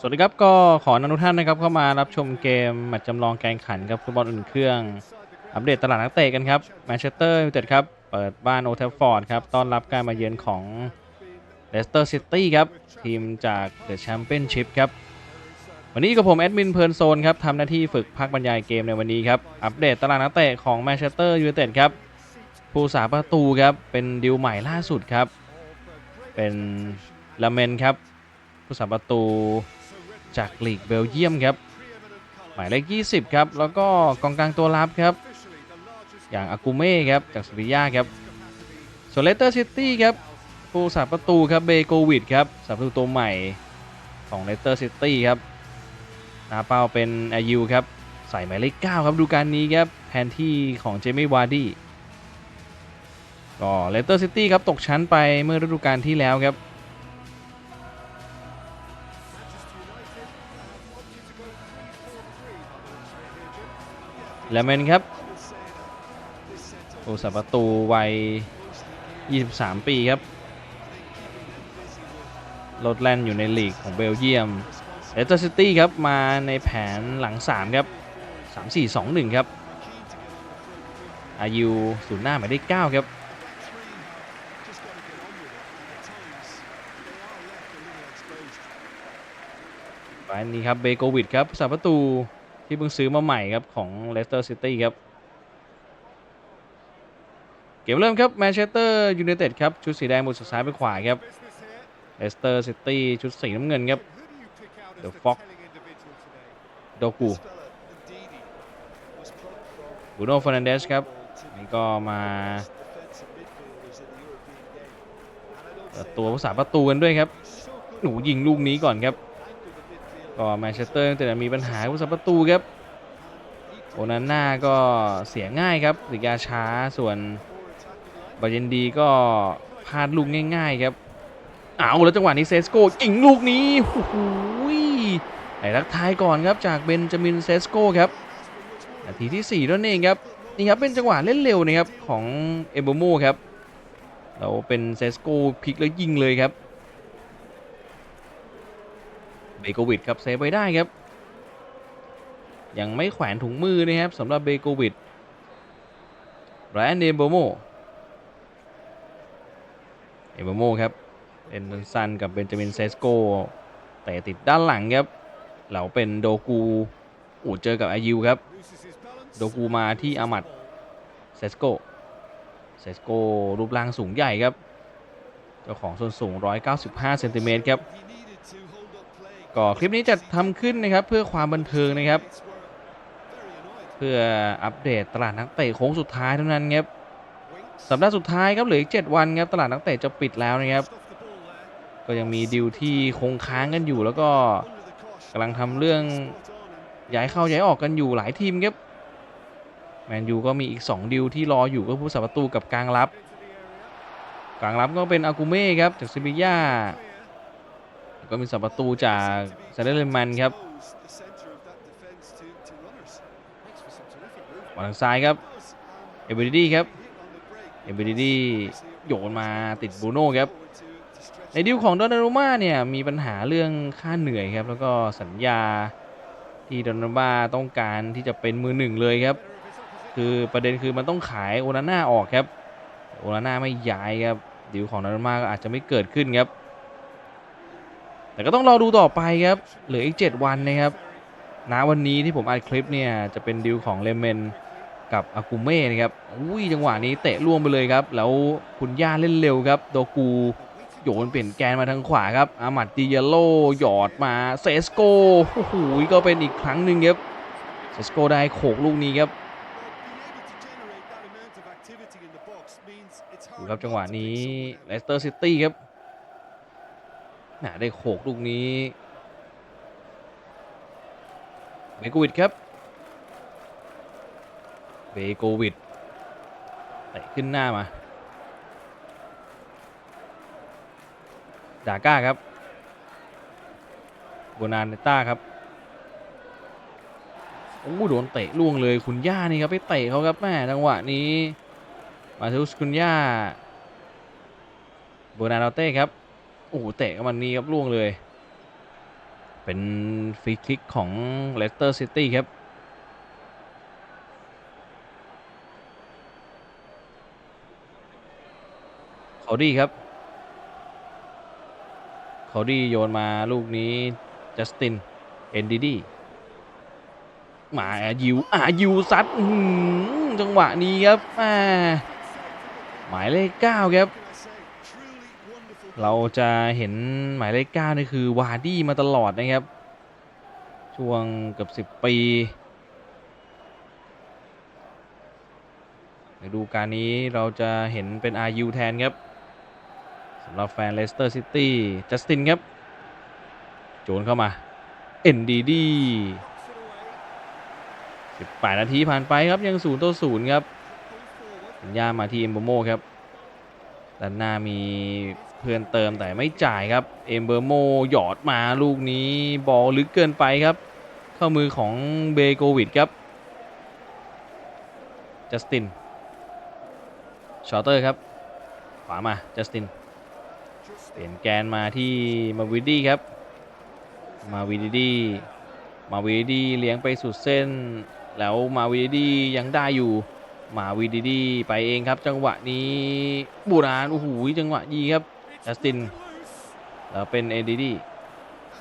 สวัสดีครับก็ขออนุท่านนะครับเข้ามารับชมเกมแมตช์จำลองแกงขันครับฟุตบอลอุ่นเครื่อง อัปเดตตลาดนักเตะกันครับแมนเชสเตอร์ยูไนเต็ดครับ เปิดบ้านโอเทฟฟอร์ดครับ ต้อนรับการมาเยือนของเลสเตอร์ซิตี้ครับ ทีมจากเดอะแชมเปี้ยนชิพครับ วันนี้กับผมแอดมินเพลิร์นโซนครับทำหน้าที่ฝึกพักบรรยายเกมในวันนี้ครับ อัปเดตตลาดนักเตะของแมนเชสเตอร์ยูไนเต็ดครับผู้สาประตูครับเป็นดิวใหม่ล่าสุดครับ เป็นลาเมนครับผู้สาประตู จากลีกเบลเยียมครับ หมายเลข 20 ครับ แล้วก็กองกลางตัวรับครับ อย่างอากูเม่ครับ จากสวิยาครับส่วนเลสเตอร์ซิตี้ครับผู้สาประตูครับเบโกวิดครับสาประตูตัวใหม่ของเลสเตอร์ซิตี้ครับนาเป้าเป็นอายูครับ ใส่หมายเลข9ครับ ดูการนี้ครับแทนที่ของเจมี่วาร์ดี้ก็เลสเตอร์ซิตี้ครับ ตกชั้นไปเมื่อฤดูกาลที่แล้วครับ แลวเมนครับผู้สัประตูวัย 23 ปีครับโรดแลนด์อยู่ในลีกของเบลเยียมเลสเตอร์ซิตี้ครับมาในแผนหลัง 3 ครับ 3 4 2 1 ครับ อายุศูนย์หน้าหมายเลข9ครับไปนี้ครับเบโกวิดครับสาประตู ที่เพิ่งซื้อมาใหม่ครับของเลสเตอร์ซิตี้ครับ เกมเริ่มครับแมนเชสเตอร์ยูไนเต็ดครับ ชุดสีแดงบนสุดซ้ายไปขวาครับเลสเตอร์ซิตี้ชุดสีน้ำเงินครับ The Fox โดกูบูโน่ฟอร์นันเดสครับนี่ก็มาเปิดตัวผู้สาประตูกันด้วยครับหนูยิงลูกนี้ก่อนครับ ก็แมนเชสเตอร์แต่มีปัญหาผู้สับประตูครับโอนาน่าก็เสียง่ายครับหรือยาช้าส่วนบาเยนดีก็พลาดลูกง่าย ๆครับเอาแล้วจังหวะนี้เซสโกยิงลูกนี้โอ้โหไหนรักทายก่อนครับจากเบนจามินเซสโกครับนาทีที่4นั่นเองครับนี่ครับเป็นจังหวะเล่นเร็วนะครับของเอมโบโมครับเราเป็นเซสโกพลิกแล้วยิงเลยครับ เบโกวิดครับเซฟไว้ได้ครับ ยังไม่แขวนถุงมือนะครับสำหรับเบโกวิดไรอันเดมโบโมเอมโบโมครับเอ็นซันกับเบนจามินเซสโกแต่ติดด้านหลังครับ เหลาเป็นโดกูอูเจอกับอายิวครับ โดกูมาที่อามัดเซสโกเซสโกรูปร่างสูงใหญ่ครับ เจ้าของส่วนสูง 195เซนติเมตรครับ ก็คลิปนี้จะทำขึ้นนะครับเพื่อความบันเทิงนะครับ เพื่ออัปเดตตลาดนักเตะโค้งสุดท้ายเท่านั้นครับสัปดาห์สุดท้ายครับเหลืออีก7วันครับตลาดนักเตะจะปิดแล้วนะครับ ก็ยังมีดิวที่คงค้างกันอยู่ แล้วก็กำลังทำเรื่องย้ายเข้าย้ายออกกันอยู่หลายทีมครับแมนยูก็มีอีก 2 ดิวที่รออยู่ก็ผู้สับประตูกับกลางรับ กลางรับก็เป็นอากูเม่ครับจากซิบิย่า ก็มีสับประตูจากซาเดเลมันครับมาทางซ้ายครับเอเบริดี้ครับเอเบริดี้โยนมาติดบูโน่ครับในดิวของดอนนารุม่าเนี่ยมีปัญหาเรื่องค่าเหนื่อยครับ แล้วก็สัญญาที่ดอนนารุม่าต้องการที่จะเป็นมือหนึ่งเลยครับ คือประเด็นคือมันต้องขายโอนาน่าออกครับโอนาน่าไม่ย้ายครับดิวของดอนนารุม่าก็อาจจะไม่เกิดขึ้นครับ แต่ก็ต้องรอดูต่อไปครับ เหลืออีก 7 วันนะครับณวันนี้ที่ผมอัดคลิปเนี่ยจะเป็นดิวของเลเมนกับอากูเม่นะครับ อุ้ยจังหวะนี้เตะล่วงไปเลยครับ แล้วคุณย่าเล่นเร็วครับโดกูโยนเปลี่ยนแกนมาทางขวาครับอามัดดิเยโลหยอดมาเซสโกโอ้โหก็เป็นอีกครั้งหนึ่งครับเซสโกได้โขกลูกนี้ครับดูครับจังหวะนี้เลสเตอร์ซิตี้ครับ ได้โขกลูกนี้เบโกวิดครับเบโกวิดเตะขึ้นหน้ามาดาก้าครับโบนานเนต้าครับโอ้โดนเตะล่วงเลยคุณย่านี่ครับไปเตะเขาครับแม่จังหวะนี้มาเทอุสคุณย่าโบนาโนเต้ครับ โอ้โหเตะกับมันนี้ครับล่วงเลย เป็นฟรีคิกของเลสเตอร์ซิตี้ครับ เขาดีครับ เขาดีโยนมาลูกนี้จัสติน เอนดีดีมาอายิวอายิวซัดจังหวะนี้ครับหมายเลขเก้าครับ เราจะเห็นหมายเลขเก้านี่คือวาร์ดี้มาตลอดนะครับ ช่วงเกือบสิบ10ปีในดูการนี้เราจะเห็นเป็นอายูแทนครับสำหรับแฟนเลสเตอร์ซิตี้จัสตินครับ โจนเข้ามาเอ็นดีดี18 นาทีผ่านไปครับยัง0ต่อ0ครับสัญญามาที่เอมโบโมครับด้านหน้ามี เพื่อนเติมแต่ไม่จ่ายครับ เอมเบอร์โมหยอดมาลูกนี้บอลลึกเกินไปครับ เข้ามือของเบโกวิดครับ จัสติน ชอเตอร์ครับ ขวามา จัสติน เปลี่ยนแกนมาที่มาวิดดี้ครับ มาวิดดี้มาวิดดี้เลี้ยงไปสุดเส้น แล้วมาวิดดี้ยังได้อยู่มาวิดดี้ไปเองครับ จังหวะนี้บูรานโอ้โหจังหวะยีครับ จัสตินแล้วเป็นเอดีดี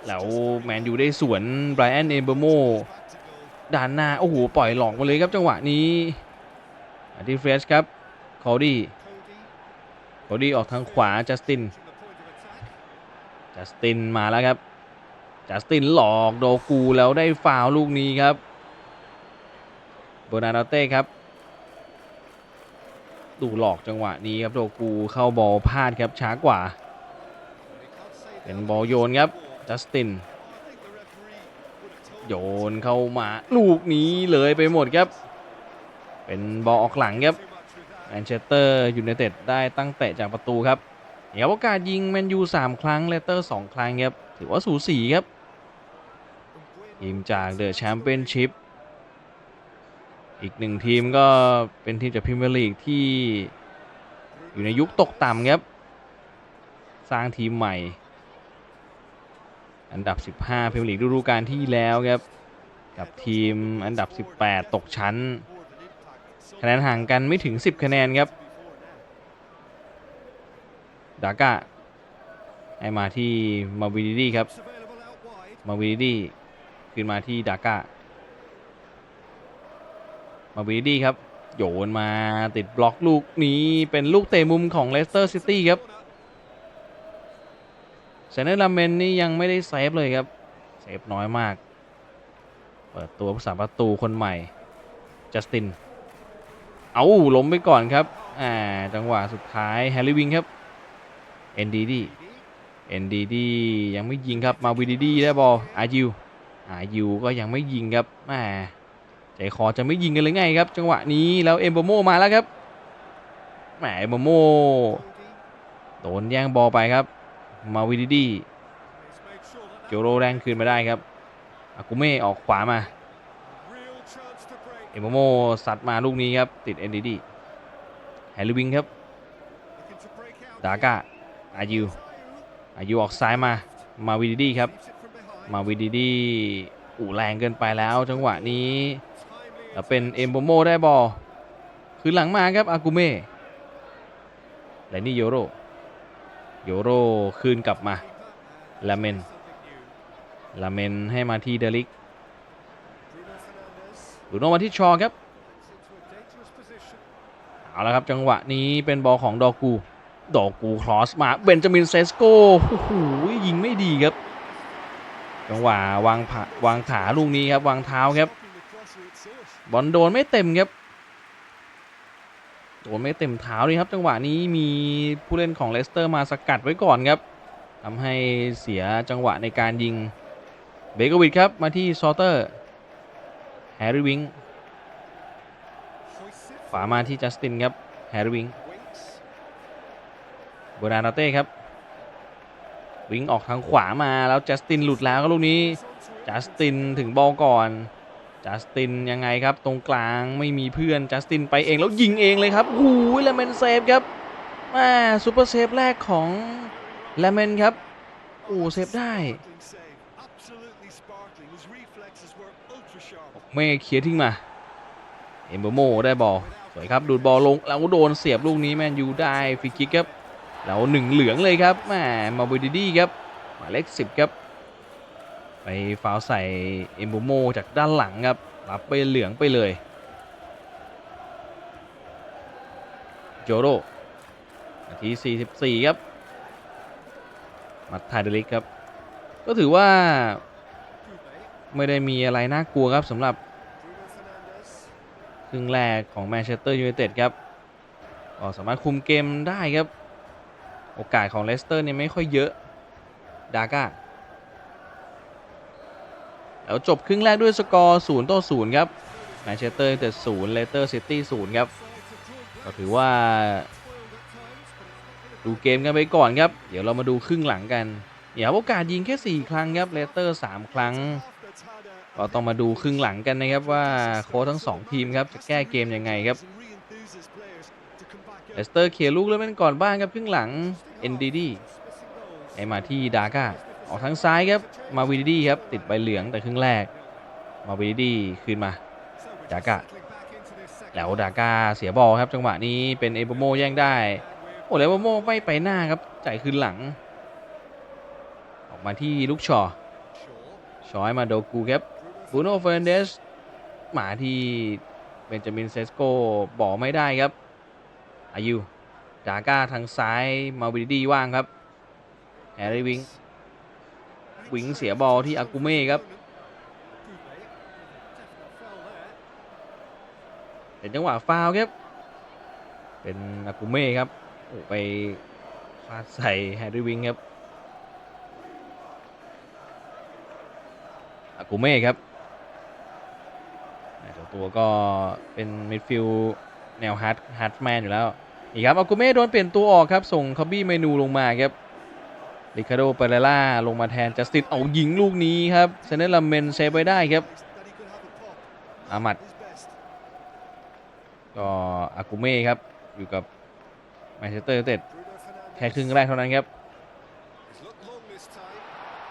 แล้วแมนยูได้สวนไบรอันเอเบอร์โมด้านหน้า โอ้โห ปล่อยหลอกมาเลยครับจังหวะนี้อาร์ติเฟรชครับคอดี้คอดี้ออกทางขวาจัสตินจัสตินมาแล้วครับจัสตินหลอกโดกูแล้วได้ฟาวล์ลูกนี้ครับโบนาโดเต้ครับ ดูหลอกจังหวะนี้ครับโดกูเข้าบอลพลาดครับช้ากว่า เป็นบอลโยนครับจัสติน โยนเข้ามาลูกนี้เลยไปหมดครับ เป็นบอลออกหลังครับแมนเชสเตอร์ยูไนเต็ดได้ตั้งเตะจากประตูครับเดี๋ยวโอกาสยิงแมนยู3 ครั้งเลสเตอร์ 2 ครั้งครับถือว่าสูสีครับทีมจากเดอะแชมเปี้ยนชิพ อีกหนึ่งทีมก็เป็นทีมจากพรีเมียร์ลีกที่อยู่ในยุคตกต่ำครับ สร้างทีมใหม่ อันดับ 15พรีเมียร์ลีกฤดูกาลที่แล้วครับ กับทีมอันดับ 18 ตกชั้น คะแนนห่างกันไม่ถึง 10 คะแนนครับดาก้าให้มาที่มาวิดีดีครับ มาวิดีดีขึ้นมาที่ดาก้า มาวิดีดีครับ โยนมาติดบล็อกลูกนี้เป็นลูกเตะมุมของเลสเตอร์ซิตี้ครับเซนเนอร์ลาเมนนี่ยังไม่ได้เซฟเลยครับ เซฟน้อยมาก เปิดตัวผู้สาประตูคนใหม่ จัสติน เอาล้มไปก่อนครับ อ่า จังหวะสุดท้ายแฮร์รี่วิงครับ เอ็นดีดีเอ็นดีดียังไม่ยิงครับ มาวีดีดีได้บอลอายูอายูก็ยังไม่ยิงครับแหม ใจคอจะไม่ยิงกันเลยไงครับ จังหวะนี้แล้วเอมโบโมมาแล้วครับแหมเอมโบโมโดนแย่งบอลไปครับ มาวีดีดีโจโรแรงคืนมาได้ครับอากุเม่ออกขวามา เอมโบโมสัดมาลูกนี้ครับ ติดเอ็นดีดีแฮร์รี่วิงครับ ดาก้าอายุอายุออกซ้ายมา มาวีดีดีครับ มาวีดีดีอู่แรงเกินไปแล้ว จังหวะนี้ แล้วเป็นเอมโบโมได้บอลคือหลังมาครับอากุเม่และนี่โยโรโยโรคืนกลับมาลาเมนลาเมนให้มาที่เดลิกดูโนมาที่ชอครับเอาละครับจังหวะนี้เป็นบอลของดอกูดอกูครอสมาเบนจามินเซสโกโอ้โหยิงไม่ดีครับจังหวะวางผาวางขาลูกนี้ครับวางเท้าครับ บอลโดนไม่เต็มครับโดนไม่เต็มเท้าเลยครับ จังหวะนี้มีผู้เล่นของเลสเตอร์มาสกัดไว้ก่อนครับทำให้เสียจังหวะในการยิงเบเกอร์วิดครับ มาที่ซอเตอร์แฮร์รี่วิงขวามาที่จัสตินครับแฮร์รี่วิงโบนานาเต้ครับวิ่งออกทางขวามาแล้วจัสตินหลุดแล้วก็ลูกนี้จัสตินถึงบอลก่อน จัสตินยังไงครับ ตรงกลางไม่มีเพื่อนจัสตินไปเองแล้วยิงเองเลยครับโอ้ยแลเมนเซฟครับมาซูเปอร์เซฟแรกของแลเมนครับโอ้เซฟได้เมฆเคลียร์ทิ้งมาเอมเบอร์โมได้บอลสวยครับดูดบอลลงแล้วโดนเสียบลูกนี้แมนยูได้ฟรีคิกครับแล้วหนึ่งเหลืองเลยครับแหมมาบิดีดี้ครับหมายเลขสิบครับ ไปฟาวใส่เอมบอร์โมจากด้านหลังครับรับไปเหลืองไปเลยโจโรนาที 44 ครับ มัดไทเดลิกครับ ก็ถือว่าไม่ได้มีอะไรน่ากลัวครับสำหรับครึ่งแรกของแมนเชสเตอร์ยูไนเต็ดครับก็สามารถคุมเกมได้ครับ โอกาสของเลสเตอร์เนี่ยไม่ค่อยเยอะ ดาก้า แล้วจบครึ่งแรกด้วยสกอร์0ต่อ0ครับแมนเชสเตอร์ยูไนเต็ด0เลสเตอร์ซิตี้0ครับก็ถือว่า ดูเกมกันไปก่อนครับ เดี๋ยวเรามาดูครึ่งหลังกันเดี๋ยวโอกาสยิงแค่ 4 ครั้งครับเลสเตอร์ 3 ครั้งก็ต้องมาดูครึ่งหลังกันนะครับว่าโค้ชทั้ง 2 ทีมครับจะแก้เกมยังไงครับเลสเตอร์เคลียร์ลูกแล้วเป็นก่อนบ้างครับครึ่งหลัง NDD ให้มาที่ดาก้า ออกทางซ้ายครับ มาวีดีครับ ติดใบเหลืองแต่ครึ่งแรก มาวีดีคืนมา ดาก้าแล้วดาก้าเสียบอลครับ จังหวะนี้เป็นเอโบโมแย่งได้ โอ้แล้วเอโบโมไม่ไปหน้าครับ จ่ายคืนหลัง ออกมาที่ลูกชอชอยมาโดกูครับบูโน่เฟรนเดสหมาที่เบนจามินเซสโกบอกไม่ได้ครับ อายุดาก้าทางซ้ายมาวิดีว่างครับ แฮร์รี่วิง วิงเสียบอลที่อากูเม่ครับเป็นจังหวะฟาวครับ เป็นอากูเม่ครับโอ้ไปฟาดใส่แฮร์รี่วิงครับอากูเม่ครับเจ้าตัวก็เป็นมิดฟิลแนวฮาร์ดฮาร์ดแมนอยู่แล้วนี่ครับอากูเม่โดนเปลี่ยนตัวออกครับ ส่งคอบบี้เมนูลงมาครับ ริคาโดเปเรล่าลงมาแทนจัสตินเอายิงลูกนี้ครับเซเนลลาเมนเซฟไว้ได้ครับอามัดก็อากูเม่ครับ อยู่กับแมนเชสเตอร์ยูไนเต็ดแค่ครึ่งแรกเท่านั้นครับ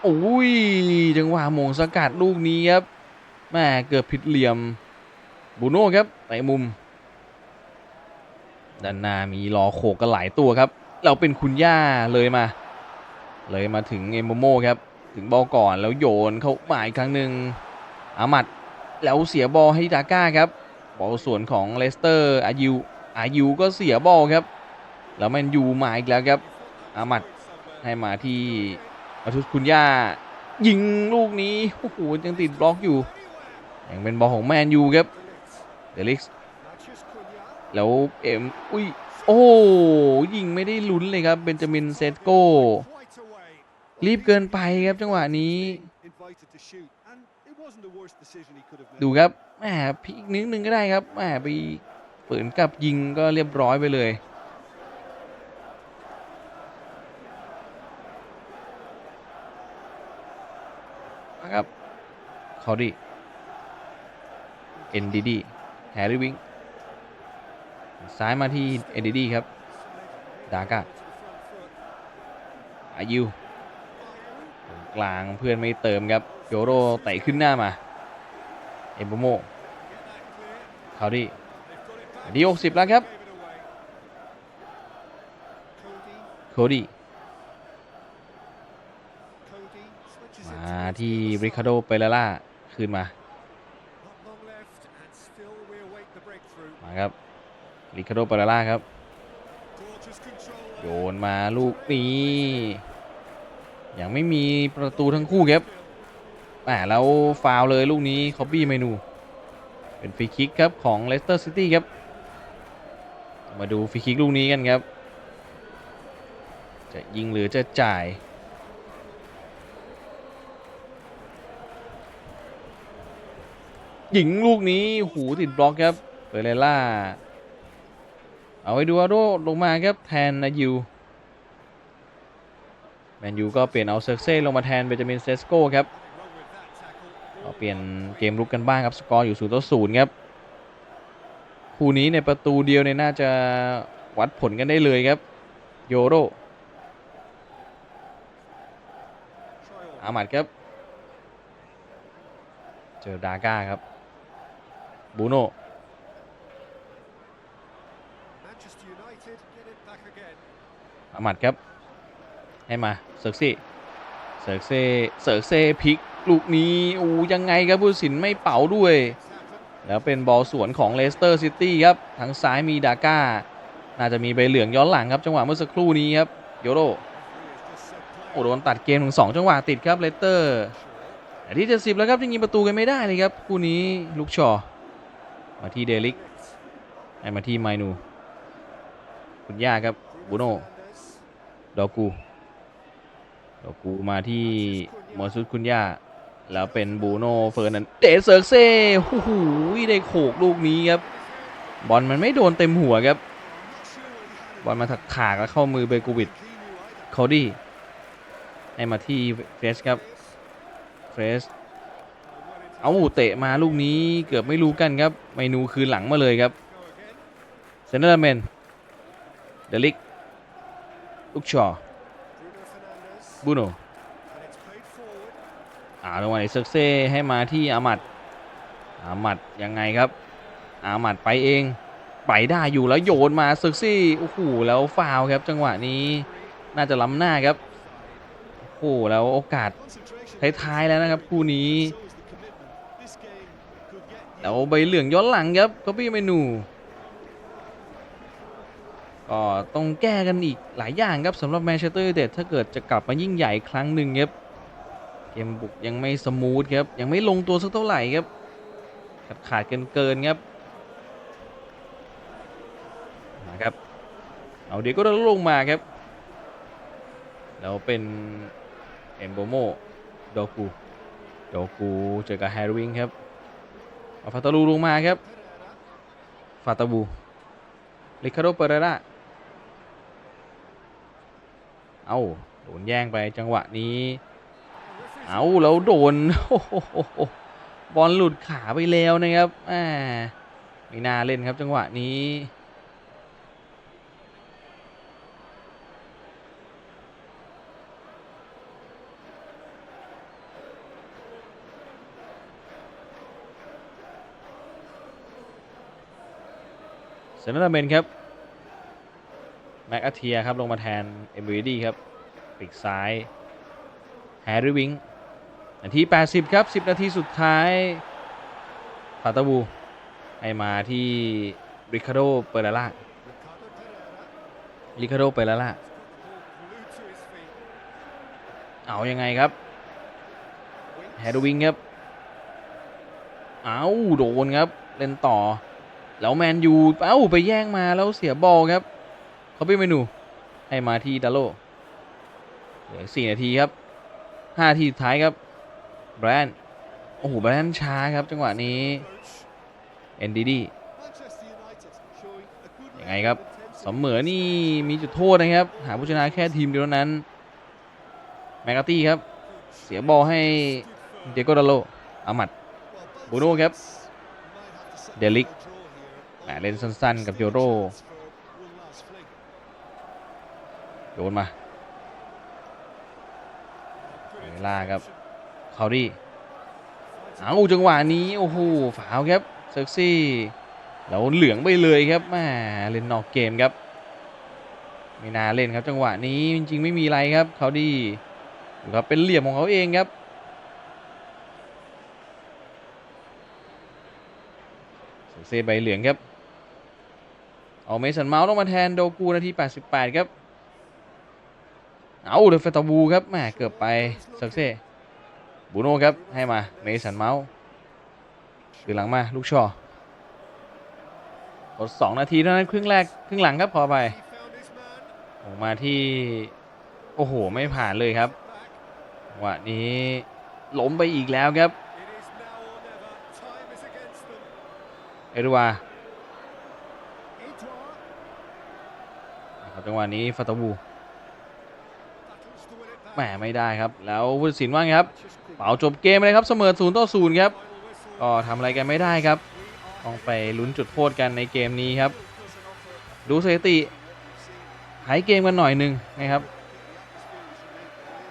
โอ้ยจังหวะมงสกัดลูกนี้ครับแม่เกือบผิดเหลี่ยมบูโน่ครับในมุมด้านหน้ามีรอโขกกันหลายตัวครับ เราเป็นคุณย่าเลยมา เลยมาถึงเอมโมโมครับ ถึงบอลก่อนแล้วโยนเข้ามาอีกครั้งหนึ่งอามัดแล้วเสียบอลให้ดาก้าครับบอลส่วนของเลสเตอร์อายูอายูก็เสียบอลครับ แล้วแมันยูมาอีกแล้วครับอามัดให้มาที่อาทุสคุณย่ายิงลูกนี้โอ้โหยังติดบล็อกอยู่ยังเป็นบอลของแมนยูครับเดลิกส์แล้วเอ็มอุ้ยโอ้ยิงไม่ได้ลุ้นเลยครับเบนจามินเซตโก รีบเกินไปครับจังหวะนี้ ดูครับแหมพลิกนิดนึงก็ได้ครับแหมไปเปิดกลับยิงก็เรียบร้อยไปเลยนะครับคอดี้เอ็นดีดีแฮร์รี่วิงซ้ายมาที่เอ็นดีดีครับ ดาก้าอายุ กลางเพื่อนไม่เติมครับโยโรไต่ขึ้นหน้ามา เอมโบโมคาวดี้อันที่60แล้วครับโคดี้มาที่ริคาโดเปเรล่าคืนมา มาครับริคาโดเปเรล่าครับ โยนมาลูกนี้ ยังไม่มีประตูทั้งคู่ครับอ่าแล้วฟาวเลยลูกนี้คอบบี้เมนู เป็นฟรีคิกครับของเลสเตอร์ซิตี้ครับ มาดูฟรีคิกลูกนี้กันครับ จะยิงหรือจะจ่ายหญิงลูกนี้หูติดบล็อกครับเปเรล่า เอาไว้ดูอาโดลงมาครับแทนนายู แมนยูก็เปลี่ยนเอาเซอร์เซ่ลงมาแทนเบนจามินเซสโก้ครับก็เปลี่ยนเกมลุกกันบ้างครับสกอร์อยู่0ต่อ0ครับคู่นี้ในประตูเดียวเนี่ยน่าจะวัดผลกันได้เลยครับโยโรอามัดครับ เจอดาก้าครับบูโน่อามัดครับ ให้มา เซิร์กซี่เซิร์กเซ่เซิร์กเซ่พลิกลูกนี้อู้ยังไงครับผู้สินไม่เป่าด้วย แล้วเป็นบอลสวนของเลสเตอร์ซิตี้ครับทางซ้ายมีดาก้า น่าจะมีใบเหลืองย้อนหลังครับจังหวะเมื่อสักครู่นี้ครับโยโรโอ้โดนตัดเกมถึง2จังหวะติดครับเลสเตอร์แต่ที่70แล้วครับยังยิงประตูกันไม่ได้เลยครับคู่นี้ลูกชอมาที่เดลิกให้มาที่ไมนู คุณย่าครับบูโน่ Fernandes. ดอกู ดอกูมาที่มอซุดคุณย่า แล้วเป็นบูโน่เฟอร์นันเดสเซิร์กเซ่โอ้โหได้โขกลูกนี้ครับ บอลมันไม่โดนเต็มหัวครับ บอลมาถักขากแล้วเข้ามือเบกูวิดโคดี้ให้มาที่เฟรชครับ เฟรชเอาเตะมาลูกนี้เกือบไม่รู้กันครับ เมนูคืนหลังมาเลยครับ Go again. เซนเตอร์แมนเดลิกลูกชอ Bruno Fernandes. บูโนอ่าลงมาในเซิร์กเซ่ให้มาที่อามัดอามัดยังไงครับ อามัดไปเอง ไปได้อยู่แล้วโยนมาเซิร์กซี่โอ้โหแล้วฟาวครับจังหวะนี้น่าจะล้ำหน้าครับโอ้โหแล้วโอกาสท้ายๆแล้วนะครับคู่นี้แล้วใบเหลืองย้อนหลังครับก็พี่เมนู ก็ต้องแก้กันอีกหลายอย่างครับสำหรับแมนเชสเตอร์ยูไนเต็ดถ้าเกิดจะกลับมายิ่งใหญ่ครั้งหนึ่งครับเกมบุกยังไม่สมูทครับยังไม่ลงตัวสักเท่าไหร่ครับขาดขาดเกินเกินครับนะครับเอาเดี๋ยวก็จะลงมาครับแล้วเป็นเอมโบโมโดกูโดกูเจอกับแฮร์วิงครับเอาฟาตาลูลงมาครับฟาตาบูริคาโดเปเรรา เอาโดนแย่งไปจังหวะนี้ เอาแล้วโดนโบอลหลุดขาไปแล้วนะครับแหมไม่น่าเล่นครับจังหวะนี้เซนตอร์เมนครับ แม็กอาเทียครับ ลงมาแทนเอ็มวีดีครับปีกซ้ายแฮร์รี่วิงนาที 80 ครับ 10 นาทีสุดท้ายฟาตาบูให้มาที่ริคาโดเปเรล่าริคาโดเปเรล่าเอายังไงครับแฮร์รี่วิงครับ เอาโดนครับ เล่นต่อ แล้วแมนยู เอ้า ไปแย่งมาแล้วเสียบอลครับ เขาไปเมนู ให้มาที่ดาโลเหลือ4นาทีครับ5นาทีสุดท้ายครับ แบรนด์ โอ้โห แบรนด์ช้าครับ จังหวะนี้เอ็นดีดียังไงครับ of intensity. เสมอนี่มีจุดโทษนะครับ หาผู้ชนะแค่ทีมเดียวนั้น แมกกาตี้ครับ เสียบอลให้เดโกดาโลอามัด Well, both Bruno ครับ sides might have to settle Delic. for a draw here. แหมเล่นสั้นๆกับโยโร โยนมาเวลาครับคาวดี้เอาจังหวะนี้โอ้โหฝาวครับเซ็กซี่แล้วเหลืองไปเลยครับแมเล่นนอกเกมครับไม่น่าเล่นครับจังหวะนี้จริงๆไม่มีอะไรครับเขาดีดูครับเป็นเหลี่ยมของเขาเองครับเซ็กซี่ใบเหลืองครับ เอาเมสันเมาส์ต้องมาแทนโดกูนาที 88 ครับ เอาเดฟเฟตาบูครับแหมเกือบไปเซ็กซี่บูโน่ครับให้มาเมสันเมาส์คือหลังมาลูกชอหมดสองนาทีเท่านั้นครึ่งแรกครึ่งหลังครับพอไปออกมาที่ โอ้โห ไม่ผ่านเลยครับ Back. จังหวะนี้ล้มไปอีกแล้วครับ เอรวาจังหวะนี้ฟาตาบู แหมไม่ได้ครับ แล้วผู้ตัดสินว่าไงครับเป่าจบเกมเลยครับเสมอ0ต่อ0ครับ Final whistle. ก็ทำอะไรกันไม่ได้ครับต้องไปลุ้นจุดโทษกันในเกมนี้ครับ ดูสถิติหายเกมกันหน่อยหนึ่งนะครับ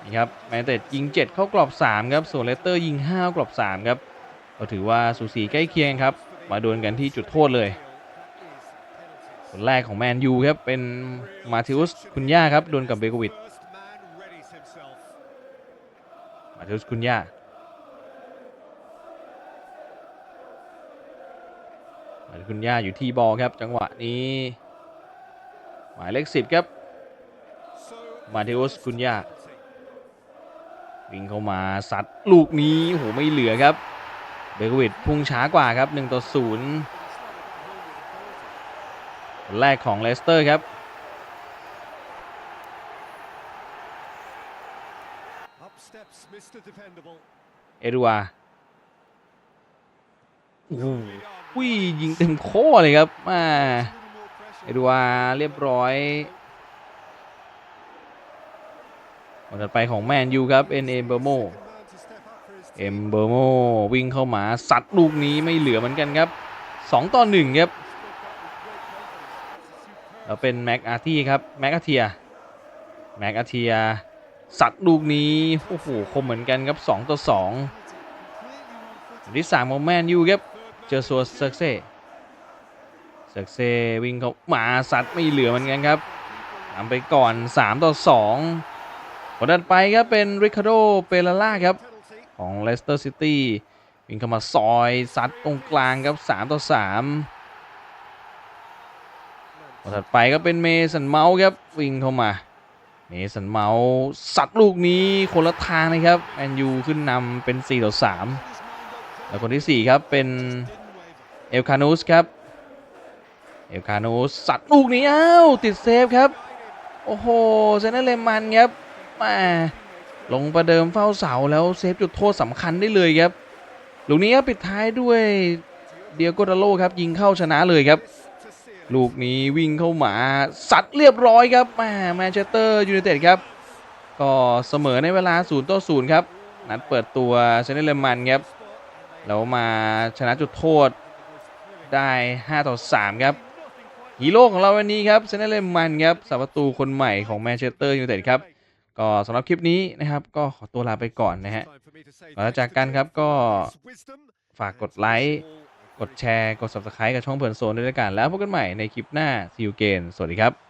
นี่ครับแมนเต็ดยิง 7 เข้ากรอบ 3 ครับ ส่วนเลสเตอร์ยิง 5 เข้ากรอบ 3 ครับก็ถือว่าสูสีใกล้เคียงครับ มาดวลกันที่จุดโทษเลยคนแรกของแมนยูครับ เป็นมาทิอุสคุนย่าครับดวลกับเบโกวิด มาทิอุสคุนย่ามาทิอุสคุนย่าอยู่ที่บอลครับ จังหวะนี้ หมายเลขสิบครับ So Mateus Cunha penalty. วิ่งเข้ามาซัดลูกนี้โหไม่เหลือครับ เบกวิดพุ่งช้ากว่าครับ1ต่อ0คนแรกของเลสเตอร์ครับ เอดูอาโอ้โหอุ้ยยิงเต็มโค้เลยครับมา A little more pressure. เอดูอาเรียบร้อยคนถัดไปของแมนยูครับเอ็นเอเบอร์โม Man to step up for his เอ็ team. มเบอร์โมวิ่งเข้ามาซัดลูกนี้ไม่เหลือเหมือนกันครับ 2 ต่อ1ครับแล้วเป็นแม็กอาร์ตี้ครับแม็กอาเทียแม็กอาเทีย สัตว์ลูกนี้โอ้โหคมเหมือนกันครับ 2 ต่อ2อันที่3ของแมนยูครับ เจอซัวเซอร์เซ่เซอร์เซ่วิ่งเข้ามาสัตว์ไม่เหลือเหมือนกันครับนำไปก่อน 3 ต่อ2คนถัดไปครับเป็นริคาร์โดเปเรล่าครับ ของเลสเตอร์ซิตี้วิ่งเข้ามาซอยซัดตรงกลางครับ 3 ต่อ3คนถัดไปก็เป็นเมสันเมาส์ครับ วิ่งเข้ามา เมสันเมาส์สัดลูกนี้คนละทางนะครับแมนยูขึ้นนำเป็น 4 ต่อ 3 แล้วคนที่ 4 ครับเป็นเอลคานูสครับ เอลคานูสสัดลูกนี้อ้าวติดเซฟครับ โอ้โหเซนเนอร์เลมันครับแมาลงประเดิมเฝ้าเสาแล้วเซฟจุดโทษสำคัญได้เลยครับ ลูกนี้ครับปิดท้ายด้วยเดียโกดาโลครับยิงเข้าชนะเลยครับ ลูกนี้วิ่งเข้ามาสัดเรียบร้อยครับแมแมนเชสเตอร์ยูไนเต็ดครับ ก็เสมอในเวลา0ต่อ0ครับ นัดเปิดตัวเซนเนอร์เลมันครับ แล้วมาชนะจุดโทษได้ 5 ต่อ 3 ครับ ฮีโร่ของเราวันนี้ครับเซนเนอร์เลมันครับสาประตูคนใหม่ของแมนเชสเตอร์ยูไนเต็ดครับ ก็สำหรับคลิปนี้นะครับ ก็ขอตัวลาไปก่อนนะฮะ Time for me to say ก่อนจากกันครับก็ฝากกดไลค์ กดแชร์ กด subscribe กับช่องเผินโซนด้วยกัน แล้วพบกันใหม่ในคลิปหน้า See you again สวัสดีครับ